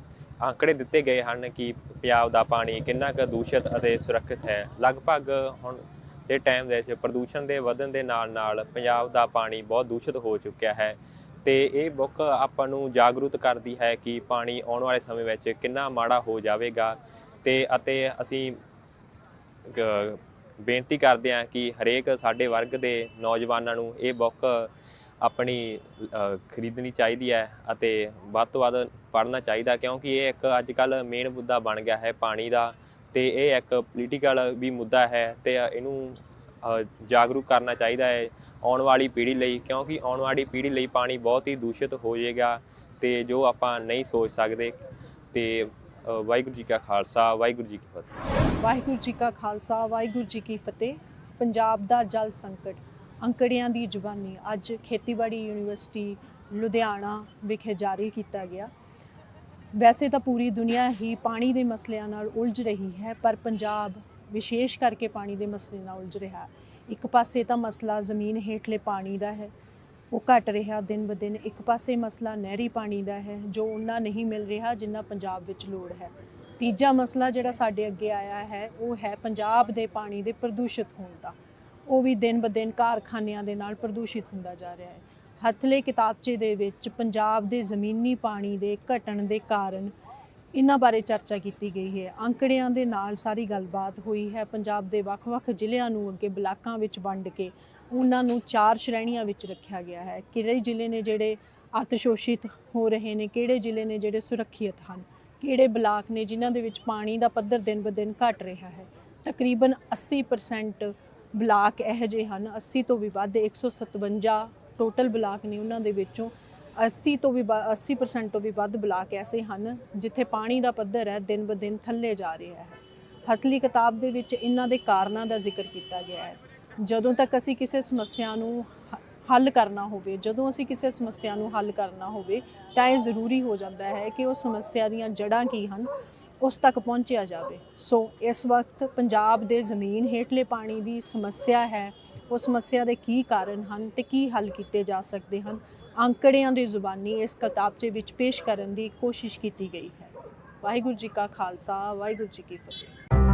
ਅੰਕੜੇ ਦਿੱਤੇ ਗਏ ਹਨ ਕਿ ਪੰਜਾਬ ਦਾ ਪਾਣੀ ਕਿੰਨਾ ਕੁ ਦੂਸ਼ਿਤ ਅਤੇ ਸੁਰੱਖਿਅਤ ਹੈ। ਲਗਭਗ ਹੁਣ ਦੇ ਟਾਈਮ ਦੇ ਵਿੱਚ ਪ੍ਰਦੂਸ਼ਣ ਦੇ ਵਧਣ ਦੇ ਨਾਲ ਨਾਲ ਪੰਜਾਬ ਦਾ ਪਾਣੀ ਬਹੁਤ ਦੂਸ਼ਿਤ ਹੋ ਚੁੱਕਿਆ ਹੈ। ਤੇ ਇਹ ਬੁੱਕ ਆਪਾਂ ਨੂੰ ਜਾਗਰੂਕ ਕਰਦੀ ਹੈ ਕਿ ਪਾਣੀ ਆਉਣ ਵਾਲੇ ਸਮੇਂ ਵਿੱਚ ਕਿੰਨਾ ਮਾੜਾ ਹੋ ਜਾਵੇਗਾ ਤੇ ਅਤੇ ਅਸੀਂ ਬੇਨਤੀ ਕਰਦੇ ਹਾਂ ਕਿ ਹਰੇਕ ਸਾਡੇ ਵਰਗ ਦੇ ਨੌਜਵਾਨਾਂ ਨੂੰ ਇਹ ਬੁੱਕ ਆਪਣੀ ਖਰੀਦਣੀ ਚਾਹੀਦੀ ਹੈ ਅਤੇ ਵੱਧ ਤੋਂ ਵੱਧ ਪੜ੍ਹਨਾ ਚਾਹੀਦਾ ਕਿਉਂਕਿ ਇਹ ਇੱਕ ਅੱਜ ਕੱਲ ਮੇਨ ਮੁੱਦਾ ਬਣ ਗਿਆ ਹੈ ਪਾਣੀ ਦਾ ਤੇ ਇਹ ਇੱਕ ਪੋਲੀਟੀਕਲ ਵੀ ਮੁੱਦਾ ਹੈ ਤੇ ਇਹਨੂੰ ਜਾਗਰੂਕ ਕਰਨਾ ਚਾਹੀਦਾ ਹੈ ਆਉਣ ਵਾਲੀ ਪੀੜ੍ਹੀ ਲਈ, ਕਿਉਂਕਿ ਆਉਣ ਵਾਲੀ ਪੀੜ੍ਹੀ ਲਈ ਪਾਣੀ ਬਹੁਤ ਹੀ ਦੂਸ਼ਿਤ ਹੋ ਜਾਏਗਾ ਤੇ ਜੋ ਆਪਾਂ ਨਹੀਂ ਸੋਚ ਸਕਦੇ ਤੇ ਵਾਹਿਗੁਰੂ ਜੀ ਕਾ ਖਾਲਸਾ, ਵਾਹਿਗੁਰੂ ਜੀ ਕੀ ਫਤਿਹ। ਵਾਹਿਗੁਰੂ ਜੀ ਕਾ ਖਾਲਸਾ, ਵਾਹਿਗੁਰੂ ਜੀ ਕੀ ਫਤਿਹ। ਪੰਜਾਬ ਦਾ ਜਲ ਸੰਕਟ, ਅੰਕੜਿਆਂ ਦੀ ਜ਼ੁਬਾਨੀ। ਅੱਜ ਖੇਤੀਬਾੜੀ ਯੂਨੀਵਰਸਿਟੀ, ਲੁਧਿਆਣਾ ਵਿਖੇ ਜਾਰੀ ਕੀਤਾ ਗਿਆ। ਵੈਸੇ ਤਾਂ ਪੂਰੀ ਦੁਨੀਆ ਹੀ ਪਾਣੀ ਦੇ ਮਸਲਿਆਂ ਨਾਲ ਉਲਝ ਰਹੀ ਹੈ, ਪਰ ਪੰਜਾਬ ਵਿਸ਼ੇਸ਼ ਕਰਕੇ ਪਾਣੀ ਦੇ ਮਸਲੇ ਨਾਲ ਉਲਝ ਰਿਹਾ। ਹੈ ਇੱਕ ਪਾਸੇ ਤਾਂ ਮਸਲਾ ਜ਼ਮੀਨ ਹੇਠਲੇ ਪਾਣੀ ਦਾ ਹੈ, ਉਹ ਘਟ ਰਿਹਾ, ਦਿਨ ਬ ਦਿਨ ਇੱਕ ਪਾਸੇ ਮਸਲਾ ਨਹਿਰੀ ਪਾਣੀ ਦਾ ਹੈ, ਜੋ ਉਹਨਾਂ ਨਹੀਂ ਮਿਲ ਰਿਹਾ ਜਿੰਨਾ ਪੰਜਾਬ ਵਿੱਚ ਲੋੜ ਹੈ। ਤੀਜਾ ਮਸਲਾ ਜਿਹੜਾ ਸਾਡੇ ਅੱਗੇ ਆਇਆ ਹੈ, ਉਹ ਹੈ ਪੰਜਾਬ ਦੇ ਪਾਣੀ ਦੇ ਪ੍ਰਦੂਸ਼ਿਤ ਹੋਣ ਦਾ। ਉਹ ਵੀ ਦਿਨ ਬ ਦਿਨ ਕਾਰਖਾਨਿਆਂ ਦੇ ਨਾਲ ਪ੍ਰਦੂਸ਼ਿਤ ਹੁੰਦਾ ਜਾ ਰਿਹਾ ਹੈ। ਹੱਥਲੇ ਕਿਤਾਬਚੇ ਦੇ ਵਿੱਚ ਪੰਜਾਬ ਦੇ ਜ਼ਮੀਨੀ ਪਾਣੀ ਦੇ ਘਟਣ ਦੇ ਕਾਰਨ ਇਹਨਾਂ ਬਾਰੇ ਚਰਚਾ ਕੀਤੀ ਗਈ ਹੈ। ਅੰਕੜਿਆਂ ਦੇ ਨਾਲ ਸਾਰੀ ਗੱਲਬਾਤ ਹੋਈ ਹੈ। ਪੰਜਾਬ ਦੇ ਵੱਖ-ਵੱਖ ਜ਼ਿਲ੍ਹਿਆਂ ਨੂੰ ਅੱਗੇ ਬਲਾਕਾਂ ਵਿੱਚ ਵੰਡ ਕੇ ਉਹਨਾਂ ਨੂੰ ਚਾਰ ਸ਼੍ਰੇਣੀਆਂ ਵਿੱਚ ਰੱਖਿਆ ਗਿਆ ਹੈ। ਕਿਹੜੇ ਜ਼ਿਲ੍ਹੇ ਨੇ ਜਿਹੜੇ ਅਤਿਸ਼ੋਸ਼ਿਤ ਹੋ ਰਹੇ ਨੇ? ਕਿਹੜੇ ਜ਼ਿਲ੍ਹੇ ਨੇ ਜਿਹੜੇ ਸੁਰੱਖਿਅਤ ਹਨ? ਕਿਹੜੇ ਬਲਾਕ ਨੇ ਜਿਨ੍ਹਾਂ ਦੇ ਵਿੱਚ ਪਾਣੀ ਦਾ ਪੱਧਰ ਦਿਨ ਬ ਦਿਨ ਘਟ ਰਿਹਾ ਹੈ? ਤਕਰੀਬਨ 80% ਬਲਾਕ ਇਹੋ ਜਿਹੇ ਹਨ। 80 ਤੋਂ ਵੀ ਵੱਧ 157 ਟੋਟਲ ਬਲਾਕ ਨੇ ਉਹਨਾਂ ਦੇ ਵਿੱਚੋਂ 80 ਤੋਂ ਵੀ ਵ- 80% ਤੋਂ ਵੀ ਵੱਧ ਬਲਾਕ ਐਸੇ ਹਨ ਜਿੱਥੇ ਪਾਣੀ ਦਾ ਪੱਧਰ ਹੈ, ਦਿਨ ਬ ਦਿਨ ਥੱਲੇ ਜਾ ਰਿਹਾ ਹੈ। ਹਥਲੀ ਕਿਤਾਬ ਦੇ ਵਿੱਚ ਇਹਨਾਂ ਦੇ ਕਾਰਨਾਂ ਦਾ ਜ਼ਿਕਰ ਕੀਤਾ ਗਿਆ ਹੈ। ਜਦੋਂ ਤੱਕ ਅਸੀਂ ਕਿਸੇ ਸਮੱਸਿਆ ਨੂੰ ਹੱਲ ਕਰਨਾ ਹੋਵੇ, ਜਦੋਂ ਅਸੀਂ ਕਿਸੇ ਸਮੱਸਿਆ ਨੂੰ ਹੱਲ ਕਰਨਾ ਹੋਵੇ, ਤਾਂ ਇਹ ਜ਼ਰੂਰੀ ਹੋ ਜਾਂਦਾ ਹੈ ਕਿ ਉਹ ਸਮੱਸਿਆ ਦੀਆਂ ਜੜ੍ਹਾਂ ਕੀ ਹਨ, ਉਸ ਤੱਕ ਪਹੁੰਚਿਆ ਜਾਵੇ। ਸੋ ਇਸ ਵਕਤ ਪੰਜਾਬ ਦੇ ਜ਼ਮੀਨ ਹੇਠਲੇ ਪਾਣੀ ਦੀ ਸਮੱਸਿਆ ਹੈ, ਉਹ ਸਮੱਸਿਆ ਦੇ ਕੀ ਕਾਰਨ ਹਨ ਤੇ ਕੀ ਹੱਲ ਕੀਤੇ ਜਾ ਸਕਦੇ ਹਨ ਅੰਕੜਿਆਂ ਦੀ ਜ਼ੁਬਾਨੀ ਇਸ ਕਿਤਾਬ ਕਿਤਾਬਚੇ ਵਿੱਚ ਪੇਸ਼ ਕਰਨ ਦੀ ਕੋਸ਼ਿਸ਼ ਕੀਤੀ ਗਈ ਹੈ। ਵਾਹਿਗੁਰੂ ਜੀ ਕਾ ਖਾਲਸਾ, ਵਾਹਿਗੁਰੂ ਜੀ ਕੀ ਫਤਿਹ।